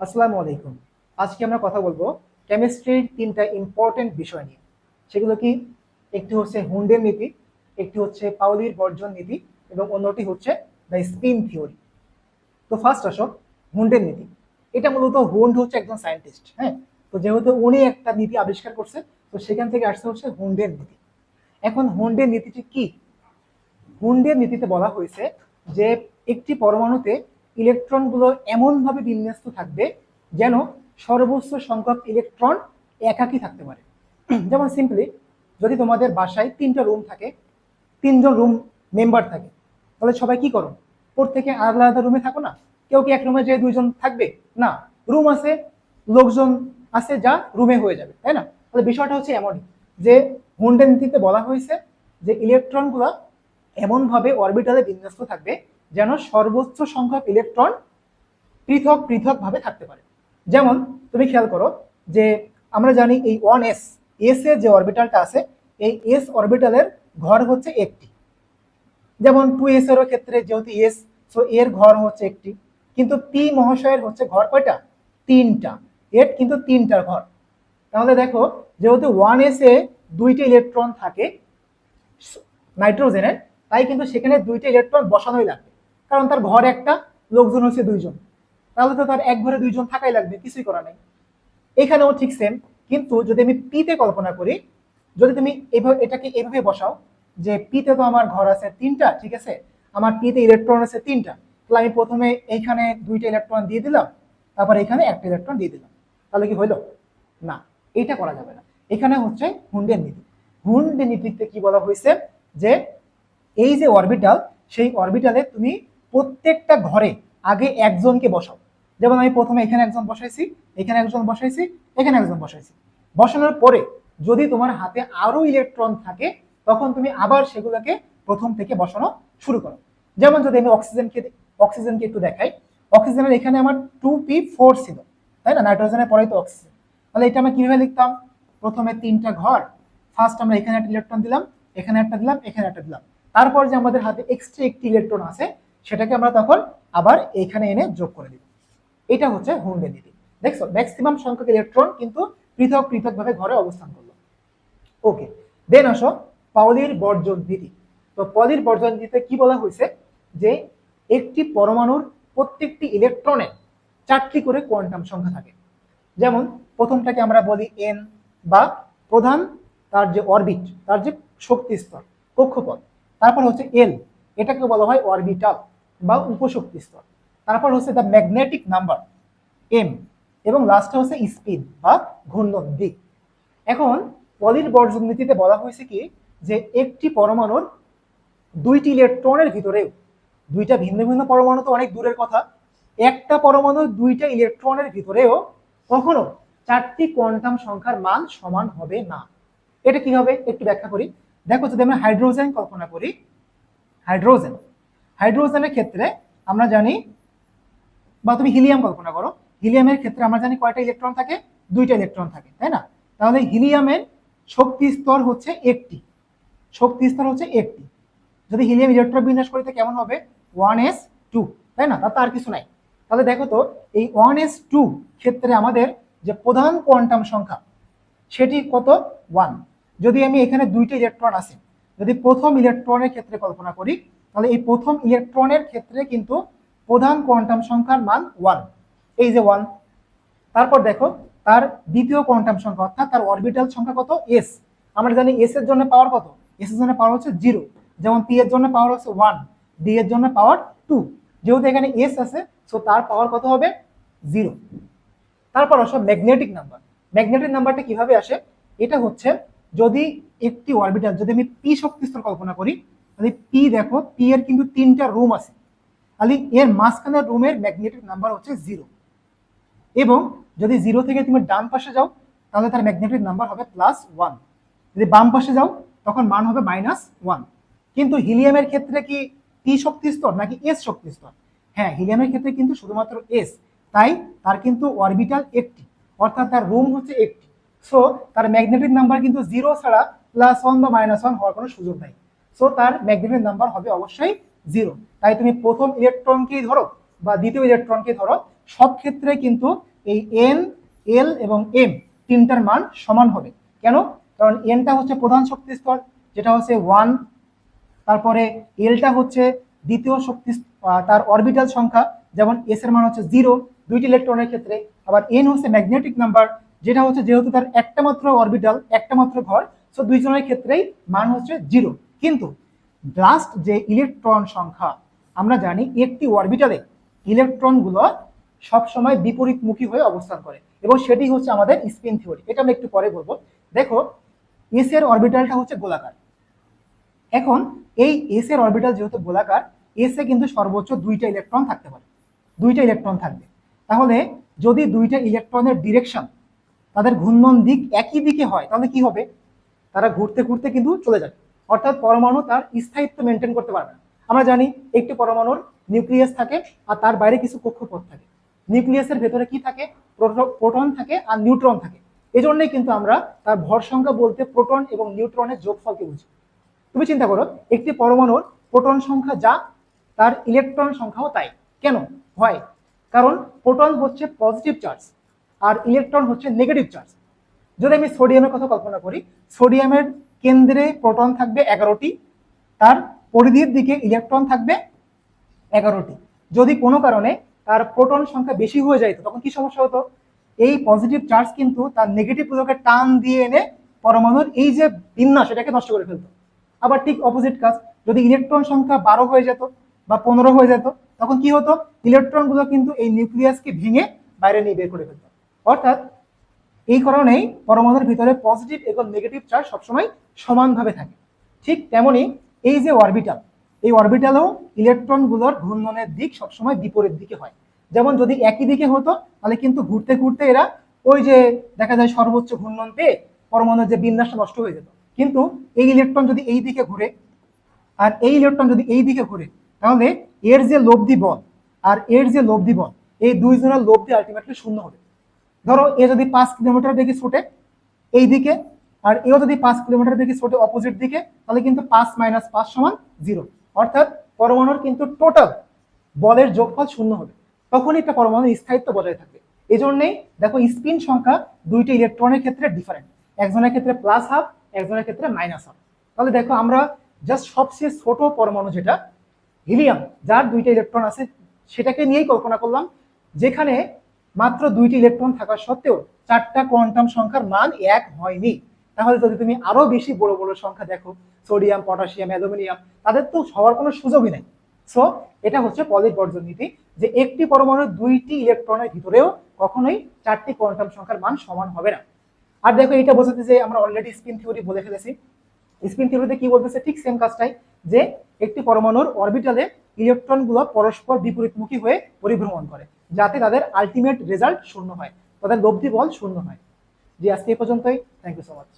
আসসালামু আলাইকুম। আজকে আমরা কথা বলব কেমিস্ট্রির তিনটা ইম্পর্টেন্ট বিষয় নিয়ে। সেগুলো কি? একটি হচ্ছে হুন্ডের নীতি, একটি হচ্ছে পাউলির বর্জন নীতি এবং অন্যটি হচ্ছে দ্য স্পিন থিওরি তো ফার্স্ট আসো হুন্ডের নীতি। এটা মূলত হুন্ড হচ্ছে একজন সায়েন্টিস্ট হ্যাঁ? তো যেহেতু উনি একটা নীতি আবিষ্কার করছে, তো সেখান থেকে আসছে হচ্ছে হুন্ডের নীতি। এখন হুন্ডের নীতিটি কি? হুন্ডের নীতিতে বলা হয়েছে যে একটি পরমাণুতে ইলেকট্রনগুলো এমনভাবে বিন্যস্ত থাকবে যেন সর্বোচ্চ সংখ্যক ইলেকট্রন একাকী থাকতে পারে। যেমন সিম্পলি যদি তোমাদের বাসায় তিনটা রুম থাকে, তিনজন রুম মেম্বার থাকে, তাহলে সবাই কি করো? প্রত্যেকে আলাদা আলাদা রুমে থাকো না? কেউ কি এক রুমে যে দুইজন থাকবে? না। রুম আছে, লোকজন আছে যা রুমে হয়ে যাবে, তাই না? তাহলে বিষয়টা হচ্ছে এমনই যে হুন্ডের নীতিতে বলা হয়েছে যে ইলেকট্রনগুলো এমনভাবে অরবিটালে বিন্যস্ত থাকবে যেন সর্বোচ্চ সংখ্যক ইলেকট্রন পৃথক পৃথকভাবে থাকতে পারে। যেমন, তুমি খেয়াল করো যে আমরা জানি এই ওয়ান এস এস এর যে অরবিটালটা আছে, এই এস অরবিটালের ঘর হচ্ছে একটি। যেমন টু এস এরও ক্ষেত্রে যেহেতু এস সো এর ঘর হচ্ছে একটি। কিন্তু পি মহাশয়ের হচ্ছে ঘর কয়টা? তিনটা। এর কিন্তু তিনটার ঘর। তাহলে দেখো, যেহেতু ওয়ান এস এ দুইটি ইলেকট্রন থাকে নাইট্রোজেনের তাই কিন্তু সেখানে দুইটি ইলেকট্রন বসানোই লাগবে। কারণ তার ঘর একটা লোকজন হচ্ছে দুইজন। তাহলে তো তার এক ঘরে দুইজন থাকাই লাগবে, কিছুই করা নেই। এখানেও ঠিক সেম কিন্তু যদি আমি পিতে কল্পনা করি, যদি তুমি এভাবে, এটাকে এভাবে বসাও যে পিতে তো আমার ঘর আছে তিনটা, ঠিক আছে? আমার পিতে ইলেকট্রন আছে তিনটা। তাহলে আমি প্রথমে এইখানে দুইটা ইলেকট্রন দিয়ে দিলাম, তারপর এখানে একটা ইলেকট্রন দিয়ে দিলাম। তাহলে কি হইল? না, এটা করা যাবে না। এখানে হচ্ছে হুন্ডের নীতি হুন্ডের নীতিতে কি বলা হয়েছে? যে এই যে অরবিটাল সেই অরবিটালে তুমি প্রত্যেকটা ঘরে আগে একজনকে বসাও। যেমন আমি প্রথমে এখানে একজন বসাইছি, এখানে একজন বসাইছি, এখানে একজন বসাইছি। বসানোর পরে যদি তোমার হাতে আরও ইলেকট্রন থাকে, তখন তুমি আবার সেগুলোকে প্রথম থেকে বসানো শুরু করো। যেমন যদি আমি অক্সিজেনকে অক্সিজেনকে একটু দেখাই অক্সিজেনের এখানে আমার টু পি ফোর ছিল, তাই না? নাইট্রোজেনের পরেই তো অক্সিজেন তাহলে এটা আমরা কীভাবে লিখতাম? প্রথমে তিনটা ঘর ফার্স্ট আমরা এখানে একটা ইলেকট্রন দিলাম, এখানে একটা দিলাম, এখানে একটা দিলাম। তারপর যে আমাদের হাতে এক্সট্রা একটি ইলেকট্রন আছে সেটাকে আমরা তখন আবার এইখানে এনে যোগ করে দিব। এটা হচ্ছে হুন্ডের নীতি দেখছ ম্যাক্সিমাম সংখ্যক ইলেকট্রন কিন্তু পৃথক পৃথকভাবে ঘরে অবস্থান করল। ওকে দেন আসো পাউলির বর্জন নীতি। তো পলির বর্জন নীতিতে কি বলা হয়েছে? যে একটি পরমাণুর প্রত্যেকটি ইলেকট্রনের চারটি করে কোয়ান্টাম সংখ্যা থাকে। যেমন প্রথমটাকে আমরা বলি এন বা প্রধান তার যে অরবিট তার যে শক্তি স্তর, কক্ষপথ, তারপর হচ্ছে এল এটাকে বলা হয় অরবিটাল বা উপশক্তি স্তর। তারপর হচ্ছে দ্য ম্যাগনেটিক নাম্বার এম এবং লাস্টে হচ্ছে স্পিন বা ঘূর্ণন দিক। এখন পলির বর্জন নীতিতে বলা হয়েছে কি যে একটি পরমাণুর দুইটি ইলেকট্রনের ভিতরেও দুইটা ভিন্ন ভিন্ন পরমাণু তো অনেক দূরের কথা, একটা পরমাণুর দুইটা ইলেকট্রনের ভিতরেও কখনো চারটি কোয়ান্টাম সংখ্যার মান সমান হবে না। এটা কি হবে? একটু ব্যাখ্যা করি। দেখো, যদি আমরা হাইড্রোজেন কল্পনা করি, হাইড্রোজেন হাইড্রোজেনের ক্ষেত্রে আমরা জানি, বা তুমি হিলিয়াম কল্পনা করো, হিলিয়ামের ক্ষেত্রে আমরা জানি কয়টা ইলেকট্রন থাকে? দুইটা ইলেকট্রন থাকে, তাই না? তাহলে হিলিয়ামের শক্তি স্তর হচ্ছে একটি, শক্তি স্তর হচ্ছে একটি। যদি হিলিয়াম ইলেকট্রন বিন্যাস করিতে কেমন হবে? ওয়ান এস টু, তাই না? তার কিছু নাই। তাহলে দেখো তো, এই ওয়ান এস টু ক্ষেত্রে আমাদের যে প্রধান কোয়ান্টাম সংখ্যা, সেটি কত? ওয়ান। যদি আমি এখানে দুইটা ইলেকট্রন আছে, যদি প্রথম ইলেকট্রনের ক্ষেত্রে কল্পনা করি তাহলে এই প্রথম ইলেকট্রনের ক্ষেত্রে কিন্তু প্রধান কোয়ান্টাম সংখ্যার মান ওয়ান এই যে ওয়ান তারপর দেখো, তার দ্বিতীয় কোয়ান্টাম সংখ্যা, অর্থাৎ তার অরবিটাল সংখ্যা কত? এস আমরা জানি এস এর জন্য পাওয়ার কত? এস এর জন্য পাওয়ার হচ্ছে জিরো যেমন পি এর জন্য পাওয়ার হচ্ছে ওয়ান ডি এর জন্য পাওয়ার টু যেহেতু এখানে এস আছে সো তার পাওয়ার কত হবে? জিরো তারপর আসো ম্যাগনেটিক নাম্বার ম্যাগনেটিক নাম্বারটা কীভাবে আসে? এটা হচ্ছে যদি একটি অরবিটাল যদি আমি পি শক্তিস্তর কল্পনা করি তাহলে পি দেখো পি এর কিন্তু তিনটা রুম আছে। তাহলে এর মাঝখানের রুমের ম্যাগনেটিক নাম্বার হচ্ছে জিরো এবং যদি জিরো থেকে তুমি ডান পাশে যাও, তাহলে তার ম্যাগনেটিক নাম্বার হবে প্লাস ওয়ান যদি বাম পাশে যাও, তখন মান হবে মাইনাস ওয়ান কিন্তু হিলিয়ামের ক্ষেত্রে কি পি শক্তি স্তর নাকি এস শক্তি স্তর? হ্যাঁ হিলিয়ামের ক্ষেত্রে কিন্তু শুধুমাত্র এস তাই তার কিন্তু অরবিটাল একটি, অর্থাৎ তার রুম হচ্ছে একটি। সো তার ম্যাগনেটিক নাম্বার কিন্তু জিরো ছাড়া প্লাস ওয়ান বা মাইনাস ওয়ান হওয়ার কোনো সুযোগ নাই। সো তার ম্যাগনেটিক নাম্বার হবে অবশ্যই জিরো তাই তুমি প্রথম ইলেকট্রনকেই ধরো বা দ্বিতীয় ইলেকট্রনকে ধরো, সব ক্ষেত্রে কিন্তু এই এন এল এবং এম তিনটার মান সমান হবে। কেন? কারণ এনটা হচ্ছে প্রধান শক্তি স্তর, যেটা হচ্ছে ওয়ান তারপরে এলটা হচ্ছে দ্বিতীয় শক্তি তার অরবিটাল সংখ্যা, যেমন এস এর মান হচ্ছে জিরো দুইটি ইলেকট্রনের ক্ষেত্রে। আবার এন হচ্ছে ম্যাগনেটিক নাম্বার যেটা হচ্ছে যেহেতু তার একটা মাত্র অরবিটাল একটা মাত্র ঘর সো দুইজনের ক্ষেত্রেই মান হচ্ছে জিরো কিন্তু লাস্ট যে ইলেকট্রন সংখ্যা, আমরা জানি একটি অরবিটালে ইলেকট্রনগুলো সবসময় বিপরীতমুখী হয়ে অবস্থান করে এবং সেটি হচ্ছে আমাদের স্পিন থিওরি এটা আমরা একটু পরে বলব। দেখো এস এর অরবিটালটা হচ্ছে গোলাকার। এখন এই এস এর অরবিটাল যেহেতু গোলাকার এস এ কিন্তু সর্বোচ্চ দুইটা ইলেকট্রন থাকতে পারে, দুইটা ইলেকট্রন থাকবে। তাহলে যদি দুইটা ইলেকট্রনের ডিরেকশন তাদের ঘূর্ণন দিক একই দিকে হয়, তাহলে কি হবে? তারা ঘুরতে ঘুরতে কিন্তু চলে যাবে। অর্থাৎ পরমাণু তার স্থায়িত্ব মেনটেন করতে পারবে না। আমরা জানি একটি পরমাণুর নিউক্লিয়াস থাকে আর তার বাইরে কিছু কক্ষপথ থাকে। নিউক্লিয়াসের ভেতরে কি থাকে? প্রোটো- প্রোটন থাকে আর নিউট্রন থাকে। এই জন্যই কিন্তু আমরা তার ভর সংখ্যা বলতে প্রোটন এবং নিউট্রনের যোগফলকে বুঝি। তুমি চিন্তা করো, একটি পরমাণুর প্রোটন সংখ্যা যা, তার ইলেকট্রন সংখ্যাও তাই। কেন? হয়। কারণ প্রোটন হচ্ছে পজিটিভ চার্জ আর ইলেকট্রন হচ্ছে নেগেটিভ চার্জ যদি আমি সোডিয়ামের কথা কল্পনা করি সোডিয়ামের কেন্দ্রে প্রোটন থাকবে এগারোটি, তার পরিধির দিকে ইলেকট্রন থাকবে এগারোটি। যদি কোনো কারণে তার প্রোটন সংখ্যা বেশি হয়ে যায় তখন কি সমস্যা হতো? এই পজিটিভ চার্জ কিন্তু তার নেগেটিভ গুলোকে টান দিয়ে এনে পরমাণুর এই যে বিন্যাস, এটাকে নষ্ট করে ফেলতো। আবার ঠিক অপোজিট কাজ, যদি ইলেকট্রন সংখ্যা বারো হয়ে যেত বা পনেরো হয়ে যেত, তখন কি হতো? ইলেকট্রনগুলো কিন্তু এই নিউক্লিয়াসকে ভেঙে বাইরে নিয়ে বের করে ফেলতো। অর্থাৎ এই কারণেই পরমাণুর ভিতরে পজিটিভ এবং নেগেটিভ চার্জ সবসময় সমানভাবে থাকে। ঠিক তেমনি এই যে অরবিটাল এই অরবিটালেও ইলেকট্রনগুলোর ঘূর্ণনের দিক সবসময় বিপরীত দিকে হয়। যেমন যদি একই দিকে হতো, তাহলে কিন্তু ঘুরতে ঘুরতে এরা ওই যে দেখা যায় সর্বোচ্চ ঘূর্ণন পেয়ে পরমাণুর যে বিন্যাসটা নষ্ট হয়ে যেত। কিন্তু এই ইলেকট্রন যদি এই দিকে ঘুরে, আর এই ইলেকট্রন যদি এই দিকে ঘুরে, তাহলে এর যে লব্ধি বল আর এর যে লব্ধি বল, এই দুইজনের লব্ধি আলটিমেটলি শূন্য হবে। ধরো এ যদি পাঁচ কিলোমিটার বেগে ছোটে এই দিকে আর এও যদি পাঁচ কিলোমিটার বেগে ছোটে অপোজিট দিকে, তাহলে কিন্তু পাঁচ মাইনাস পাঁচ সমান জিরো অর্থাৎ পরমাণুর কিন্তু টোটাল বলের যোগফল শূন্য হবে। তখনই একটা পরমাণুর স্থায়িত্ব বজায় থাকবে। এই জন্যেই দেখো স্পিন সংখ্যা দুইটি ইলেকট্রনের ক্ষেত্রে ডিফারেন্ট একজনের ক্ষেত্রে প্লাস হাফ একজনের ক্ষেত্রে মাইনাস হাফ তাহলে দেখো আমরা জাস্ট সবচেয়ে ছোট পরমাণু যেটা হিলিয়াম যার দুইটা ইলেকট্রন আছে, সেটাকে নিয়েই কল্পনা করলাম, যেখানে মাত্র দুইটি ইলেকট্রন থাকা সত্ত্বেও চারটা কোয়ান্টাম সংখ্যার মান এক হয়নি। তাহলে যদি তুমি আরও বেশি বড় বড় সংখ্যা দেখো সোডিয়াম পটাশিয়াম অ্যালুমিনিয়াম তাদের তো হওয়ার কোনো সুযোগই নেই। সো এটা হচ্ছে পলির বর্জন নীতি যে একটি পরমাণুর দুইটি ইলেকট্রনের ভিতরেও কখনোই চারটি কোয়ান্টাম সংখ্যার মান সমান হবে না। আর দেখো, এটা বোঝাতে যে আমরা অলরেডি স্পিন থিওরি বলে ফেলেছি। স্পিন থিওরিতে কি বলতেছে? ঠিক সেম কাজটাই, যে একটি পরমাণুর অরবিটালে ইলেকট্রনগুলো পরস্পর বিপরীতমুখী হয়ে পরিভ্রমণ করে। যাতে তাদের আলটিমেট রেজাল্ট শূন্য হয়। তাদের লব্ধি বল শূন্য হয়। জি, আজকে এই পর্যন্তই। Thank you so much